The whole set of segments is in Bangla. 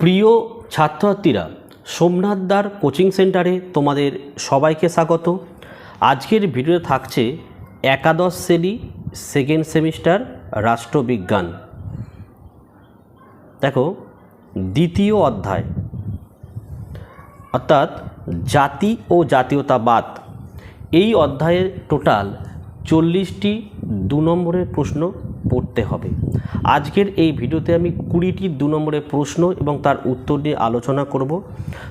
প্রিয় ছাত্রছাত্রীরা সোমনাথদার কোচিং সেন্টারে তোমাদের সবাইকে স্বাগত। আজকের ভিডিওতে থাকছে একাদশ শ্রেণি সেকেন্ড সেমিস্টার রাষ্ট্রবিজ্ঞান। দেখো, দ্বিতীয় অধ্যায়। অর্থাৎ জাতি ও জাতীয়তাবাদ। এই অধ্যায়ের টোটাল চল্লিশটি দু নম্বরের প্রশ্ন পড়তে হবে। আজকের এই ভিডিওতে আমি কুড়িটি দু নম্বরের প্রশ্ন এবং তার উত্তর নিয়ে আলোচনা করব।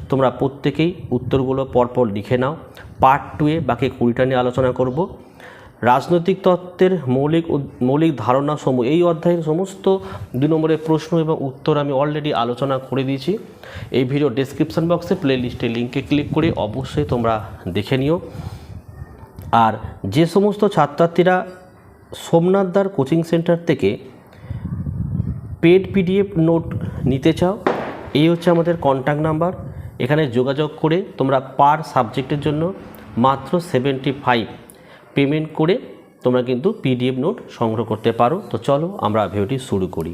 তোমরা প্রত্যেকেই উত্তরগুলো পরপর লিখে নাও। পার্ট টুয়ে বাকি কুড়িটা নিয়ে আলোচনা করব। রাজনৈতিক তত্ত্বের মৌলিক মৌলিক ধারণা সমূহ, এই অধ্যায়ের সমস্ত দু নম্বরের প্রশ্ন এবং উত্তর আমি অলরেডি আলোচনা করে দিয়েছি। এই ভিডিও ডেসক্রিপশন বক্সে প্লে লিস্টে লিঙ্কে ক্লিক করে অবশ্যই তোমরা দেখে নিও। আর যে সমস্ত ছাত্রছাত্রীরা সোমনাথদার কোচিং সেন্টার থেকে পেড পিডিএফ নোট নিতে চাও, এই হচ্ছে আমাদের কন্ট্যাক্ট নাম্বার এখানে যোগাযোগ করে তোমরা পার সাবজেক্টের জন্য মাত্র সেভেন্টি ফাইভ পেমেন্ট করে তোমরা কিন্তু পিডিএফ নোট সংগ্রহ করতে পারো। তো চলো আমরা ভিডিওটি শুরু করি।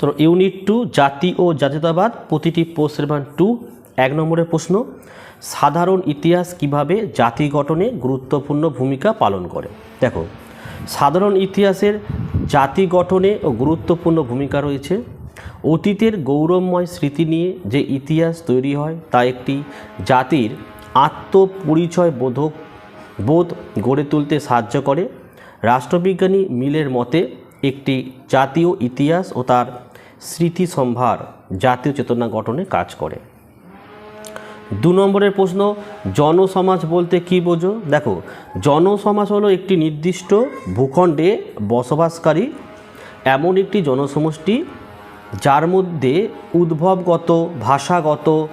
তো ইউনিট টু জাতি ও জাতীয়তাবাদ, প্রতিটি পোস্ট মান টু এক নম্বরের প্রশ্ন, সাধারণ ইতিহাস কীভাবে জাতি গঠনে গুরুত্বপূর্ণ ভূমিকা পালন করে? দেখো, সাধারণ ইতিহাসের জাতি গঠনে ও গুরুত্বপূর্ণ ভূমিকা রয়েছে। অতীতের গৌরবময় স্মৃতি নিয়ে যে ইতিহাস তৈরি হয়, তা একটি জাতির আত্মপরিচয় বোধক, বোধ গড়ে তুলতে সাহায্য করে। রাষ্ট্রবিজ্ঞানী মিলের মতে, একটি জাতীয় ইতিহাস ও তার স্মৃতি সম্ভার জাতীয় চেতনা গঠনে কাজ করে। দু নম্বরের প্রশ্ন, জনসমাজ বলতে কি বোঝো? দেখো, জনসমাজ হলো একটি নির্দিষ্ট ভূখণ্ডে বসবাসকারী, এমন একটি জনসমষ্টি যার মধ্যে উদ্ভবগত, ভাষাগত,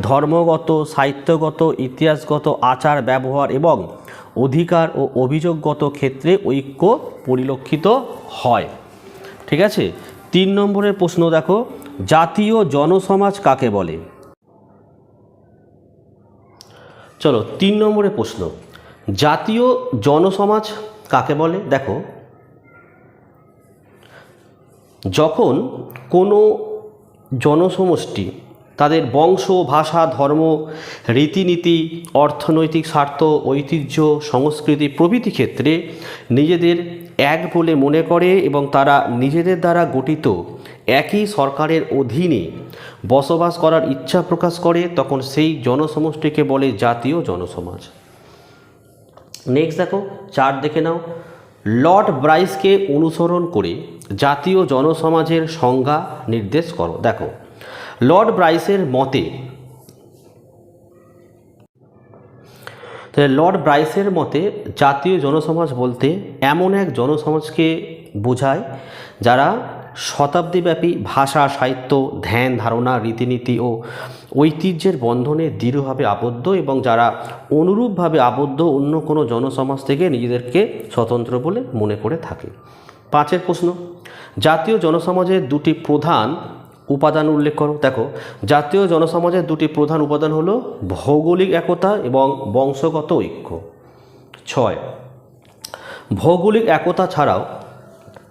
ধর্মগত, সাহিত্যগত, ইতিহাসগত আচার, ব্যবহার এবং অধিকার ও অভিযোগগত ক্ষেত্রে ঐক্য পরিলক্ষিত হয়। ঠিক আছে? তিন নম্বরের প্রশ্ন দেখো, জাতীয় জনসমাজ কাকে বলে? চলো, তিন নম্বরে প্রশ্ন। জাতীয় জনসমাজ কাকে বলে? দেখো। যখন কোনো জনসমষ্টি তাদের বংশ, ভাষা, ধর্ম, রীতিনীতি, অর্থনৈতিক স্বার্থ, ঐতিহ্য, সংস্কৃতি, প্রভৃতি ক্ষেত্রে নিজেদের এক বলে মনে করে এবং তারা নিজেদের দ্বারা গঠিত একই সরকারের অধীনে বসবাস করার ইচ্ছা প্রকাশ করে, তখন সেই জনসমষ্টিকে বলে জাতীয় জনসমাজ। নেক্সট দেখো চার দেখে নাও। লর্ড ব্রাইসকে অনুসরণ করে জাতীয় জনসমাজের সংজ্ঞা নির্দেশ করো। দেখো লর্ড ব্রাইসের মতে লর্ড ব্রাইসের মতে জাতীয় জনসমাজ বলতে এমন এক জনসমাজকে বোঝায় যারা শতাব্দীব্যাপী ভাষা, সাহিত্য, ধ্যান, ধারণা, রীতিনীতি ও ঐতিহ্যের বন্ধনে দৃঢ়ভাবে আবদ্ধ এবং যারা অনুরূপভাবে আবদ্ধ অন্য কোনো জনসমাজ থেকে নিজেদেরকে স্বতন্ত্র বলে মনে করে থাকে। পাঁচের প্রশ্ন, জাতীয় জনসমাজের দুটি প্রধান উপাদান উল্লেখ করো। দেখো, জাতীয় জনসমাজের দুটি প্রধান উপাদান হলো ভৌগোলিক একতা এবং বংশগত ঐক্য। ছয়, ভৌগোলিক একতা ছাড়াও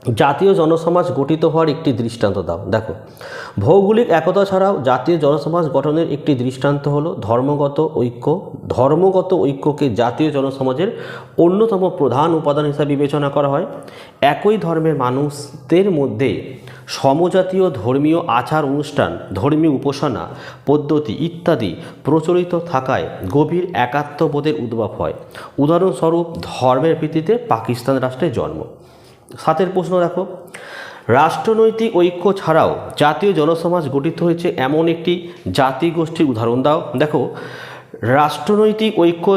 জাতীয় জনসমাজ গঠিত হওয়ার একটি দৃষ্টান্ত দাও। দেখো, ভৌগোলিক একতা ছাড়াও জাতীয় জনসমাজ গঠনের একটি দৃষ্টান্ত হলো ধর্মগত ঐক্য। ধর্মগত ঐক্যকে জাতীয় জনসমাজের অন্যতম প্রধান উপাদান হিসাবে বিবেচনা করা হয়। একই ধর্মের মানুষদের মধ্যে সমজাতীয় ধর্মীয় আচার অনুষ্ঠান, ধর্মীয় উপাসনা, পদ্ধতি ইত্যাদি প্রচলিত থাকায় গভীর একাত্মবোধের উদ্ভব হয়। উদাহরণস্বরূপ, ধর্মের ভিত্তিতে পাকিস্তান রাষ্ট্রের জন্ম। সাতের প্রশ্ন দেখো। রাষ্ট্রনৈতিক ঐক্য ছাড়াও জাতীয় জনসমাজ গঠিত হয়েছে এমন একটি জাতি গোষ্ঠীর উদাহরণ দাও। দেখো রাষ্ট্রনৈতিক ঐক্য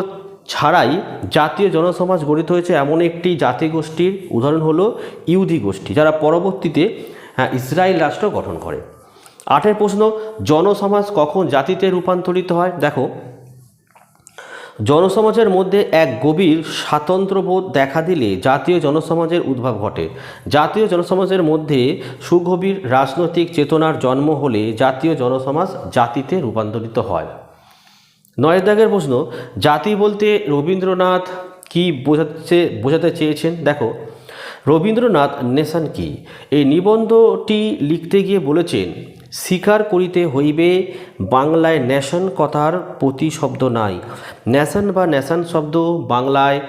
ছাড়াই জাতীয় জনসমাজ গঠিত হয়েছে এমন একটি জাতি গোষ্ঠীর উদাহরণ হলো ইহুদি গোষ্ঠী যারা পরবর্তীতে হ্যাঁ, ইসরায়েল রাষ্ট্র গঠন করে। আটের প্রশ্ন জনসমাজ কখন জাতিতে রূপান্তরিত হয়? দেখো জনসমাজের মধ্যে এক গভীর স্বাতন্ত্র্যবোধ দেখা দিলে জাতীয় জনসমাজের উদ্ভব ঘটে। জাতীয় জনসমাজের মধ্যে সুগভীর রাজনৈতিক চেতনার জন্ম হলে জাতীয় জনসমাজ জাতিতে রূপান্তরিত হয়। নয় দাগের প্রশ্ন, জাতি বলতে রবীন্দ্রনাথ কি বোঝাচ্ছে বোঝাতে চেয়েছেন? দেখো, রবীন্দ্রনাথ নেশান কি? এই নিবন্ধটি লিখতে গিয়ে বলেছেন স্বীকার করিতে হইবে, বাংলায় ন্যাশন কথার প্রতিশব্দ নাই। ন্যাশন বা ন্যাশন শব্দ বাংলায়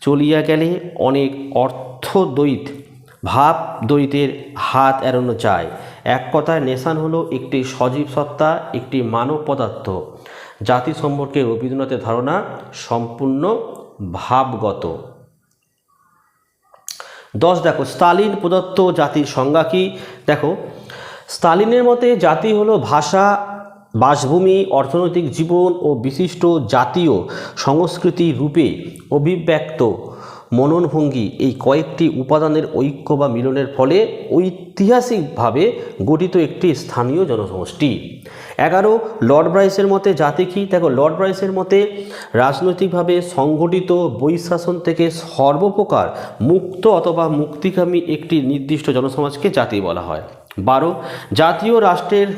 চলিয়া গেলে অনেক অর্থদ্বৈত, ভাব দ্বৈতের হাত এড়ানো যায়। এক কথায় নেশান হলো একটি সজীব সত্তা, একটি মানব পদার্থ। জাতি সম্পর্কে রবীন্দ্রনাথের ধারণা সম্পূর্ণ ভাবগত। দশ, দেখো, স্টালিন প্রদত্ত জাতির সংজ্ঞা কি? দেখো স্টালিনের মতে, জাতি হলো ভাষা, বাসভূমি, অর্থনৈতিক জীবন ও বিশিষ্ট জাতীয় সংস্কৃতি রূপে অভিব্যক্ত মননভঙ্গি এই কয়েকটি উপাদানের ঐক্য বা মিলনের ফলে ঐতিহাসিকভাবে গঠিত একটি স্থানীয় জনসমষ্টি। এগারো, লর্ড ব্রাইসের মতে, জাতি কি? দেখো, লর্ড ব্রাইসের মতে, রাজনৈতিকভাবে সংগঠিত বৈশাসন থেকে সর্বপ্রকার মুক্ত অথবা মুক্তিকামী একটি নির্দিষ্ট জনসমাজকে জাতি বলা হয়। বারো, জাতীয় রাষ্ট্রের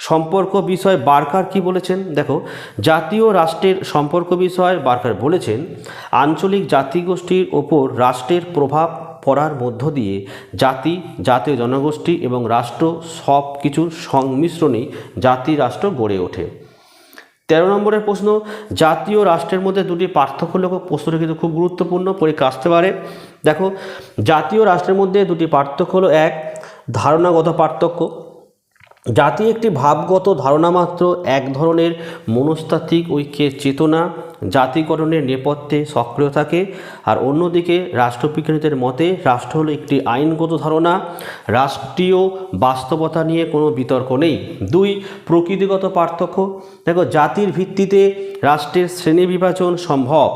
সম্পর্ক বিষয় বার্কার কি বলেছেন? দেখো, জাতীয় রাষ্ট্রের সম্পর্ক বিষয় বার্কার বলেছেন, আঞ্চলিক জাতিগোষ্ঠীর ওপর রাষ্ট্রের প্রভাব পড়ার মধ্য দিয়ে জাতি, জাতীয় জনগোষ্ঠী এবং রাষ্ট্র সব কিছুর সংমিশ্রণেই জাতি রাষ্ট্র গড়ে ওঠে। তেরো নম্বরের প্রশ্ন, জাতীয় রাষ্ট্রের মধ্যে দুটি পার্থক্য লোক প্রশ্নটা কিন্তু খুব গুরুত্বপূর্ণ, পরীক্ষা আসতে পারে। দেখো, জাতীয় রাষ্ট্রের মধ্যে দুটি পার্থক্য হলো এক ধারণাগত পার্থক্য। জাতি একটি ভাবগত ধারণা মাত্র, এক ধরনের মনস্তাত্ত্বিক ঐক্যের চেতনা, জাতিকরণের নেপথ্যে সক্রিয় থাকে। আর অন্যদিকে, রাষ্ট্রবিজ্ঞানীদের মতে, রাষ্ট্র হলো একটি আইনগত ধারণা, রাষ্ট্রীয় বাস্তবতা নিয়ে কোনো বিতর্ক নেই। দুই, প্রকৃতিগত পার্থক্য। দেখো, জাতির ভিত্তিতে রাষ্ট্রের শ্রেণি বিভাজন সম্ভব,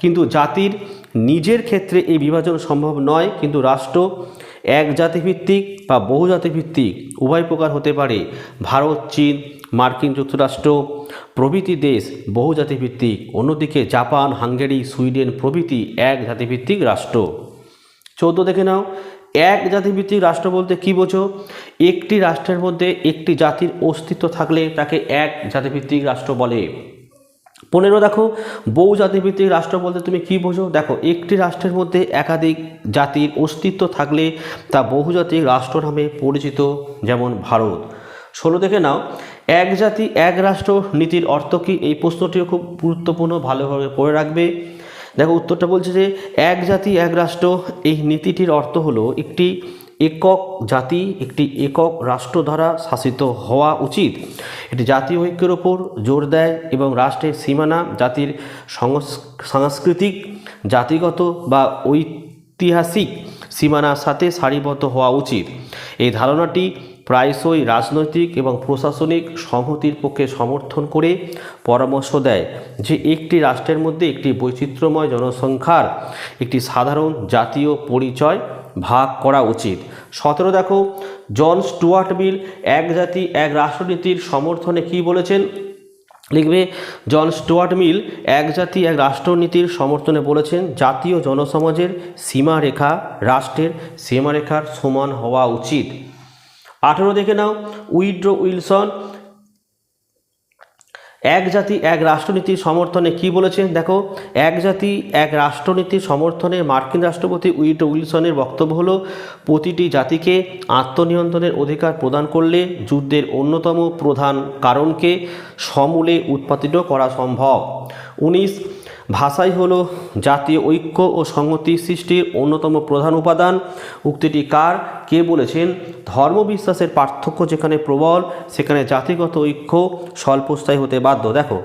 কিন্তু জাতির নিজের ক্ষেত্রে এই বিভাজন সম্ভব নয়। কিন্তু রাষ্ট্র এক জাতিভিত্তিক বা বহু জাতিভিত্তিক উভয় প্রকার হতে পারে। ভারত, চীন, মার্কিন যুক্তরাষ্ট্র প্রভৃতি দেশ বহু জাতিভিত্তিক। অন্যদিকে জাপান, হাঙ্গেরি, সুইডেন প্রভৃতি এক জাতিভিত্তিক রাষ্ট্র। চৌদ্দ দেখে নাও, এক জাতিভিত্তিক রাষ্ট্র বলতে কী বোঝো? একটি রাষ্ট্রের মধ্যে একটি জাতির অস্তিত্ব থাকলে তাকে এক জাতিভিত্তিক রাষ্ট্র বলে। পনেরো দেখো, বহু জাতিভিত্তিক রাষ্ট্র বলতে তুমি কি বোঝো? দেখো, একটি রাষ্ট্রের মধ্যে একাধিক জাতির অস্তিত্ব থাকলে তা বহুজাতিক রাষ্ট্র নামে পরিচিত, যেমন ভারত। ষোলো দেখে নাও, এক জাতি, এক রাষ্ট্র নীতির অর্থ কি? এই প্রশ্নটিও খুব গুরুত্বপূর্ণ, ভালোভাবে পড়ে রাখবে। দেখো, উত্তরটা বলছে যে, এক জাতি, এক রাষ্ট্র, এই নীতিটির অর্থ হলো একটি একক জাতি, একটি একক রাষ্ট্র দ্বারা শাসিত হওয়া উচিত। এটি জাতীয় ঐক্যের ওপর জোর দেয় এবং রাষ্ট্রের সীমানা জাতির সংস- সাংস্কৃতিক, জাতিগত বা ঐতিহাসিক সীমানার সাথে সারিবদ্ধ হওয়া উচিত। এই ধারণাটি প্রায়শই রাজনৈতিক এবং প্রশাসনিক সংহতির পক্ষে সমর্থন করে পরামর্শ দেয় যে একটি রাষ্ট্রের মধ্যে একটি বৈচিত্র্যময় জনসংখ্যার একটি সাধারণ জাতীয় পরিচয় ভাগ করা উচিত। সতেরো দেখো, জন স্টুয়ার্ট মিল এক জাতি, এক রাষ্ট্রনীতির সমর্থনে কি বলেছেন? লিখবে, জন স্টুয়ার্ট মিল এক জাতি, এক রাষ্ট্রনীতির সমর্থনে বলেছেন, জাতীয় জনসমাজের সীমারেখা রাষ্ট্রের সীমারেখার সমান হওয়া উচিত। আঠেরো দেখে নাও, উইড্রো উইলসন এক জাতি, এক রাষ্ট্রনীতির সমর্থনে কি বলেছেন দেখো, এক জাতি, এক রাষ্ট্রনীতির সমর্থনে মার্কিন রাষ্ট্রপতি উইট উইলসনের বক্তব্য হলো, প্রতিটি জাতিকে আত্মনিয়ন্ত্রণের অধিকার প্রদান করলে যুদ্ধের অন্যতম প্রধান কারণকে সমূলে উৎপাদিত করা সম্ভব। উনিশ ভাষাই হলো জাতীয় ঐক্য ও সংহতি সৃষ্টির অন্যতম প্রধান উপাদান। উক্তিটি কার? কে বলেছেন? ধর্মবিশ্বাসের পার্থক্য যেখানে প্রবল, সেখানে জাতিগত ঐক্য স্বল্পস্থায়ী হতে বাধ্য। দেখো,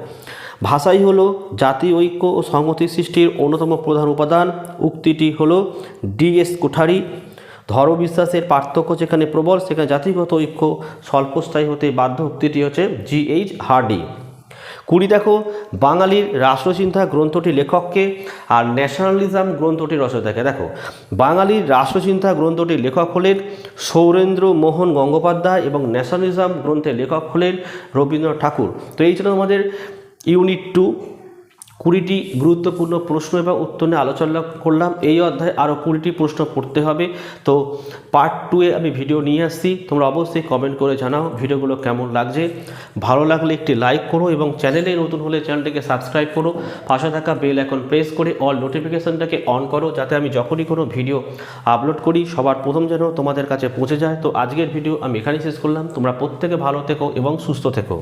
ভাষাই হলো জাতীয় ঐক্য ও সংহতি সৃষ্টির অন্যতম প্রধান উপাদান। উক্তিটি হলো ডিএস কোঠারি। ধর্মবিশ্বাসের পার্থক্য যেখানে প্রবল, সেখানে জাতিগত ঐক্য স্বল্পস্থায়ী হতে বাধ্য। উক্তিটি হচ্ছে জি এইচ হার্ডি। কুড়ি দেখো, বাঙালির রাষ্ট্রচিন্তা গ্রন্থটি লেখককে আর ন্যাশনালিজম গ্রন্থটি রচয়িতাকে। দেখো, বাঙালির রাষ্ট্রচিন্তা গ্রন্থটির লেখক হলেন সৌরেন্দ্র মোহন গঙ্গোপাধ্যায় এবং ন্যাশনালিজম গ্রন্থের লেখক হলেন রবীন্দ্রনাথ ঠাকুর। তো এই ছিল আমাদের ইউনিট টু কুড়িটি গুরুত্বপূর্ণ প্রশ্ন এবং উত্তর নিয়ে আলোচনা করলাম। এই অধ্যায়ে আরও কুড়িটি প্রশ্ন পড়তে হবে। তো পার্ট টুয়ে আমি ভিডিও নিয়ে আসছি। তোমরা অবশ্যই কমেন্ট করে জানাও ভিডিওগুলো কেমন লাগছে। ভালো লাগলে একটি লাইক করো এবং চ্যানেলে নতুন হলে চ্যানেলটিকে সাবস্ক্রাইব করো। পাশে থাকা বেল এখন প্রেস করে অল নোটিফিকেশনটাকে অন করো যাতে আমি যখনই কোনো ভিডিও আপলোড করি, সবার প্রথম যেন তোমাদের কাছে পৌঁছে যায়। তো আজকের ভিডিও আমি এখানেই শেষ করলাম। তোমরা প্রত্যেকে ভালো থেকো এবং সুস্থ থেকো।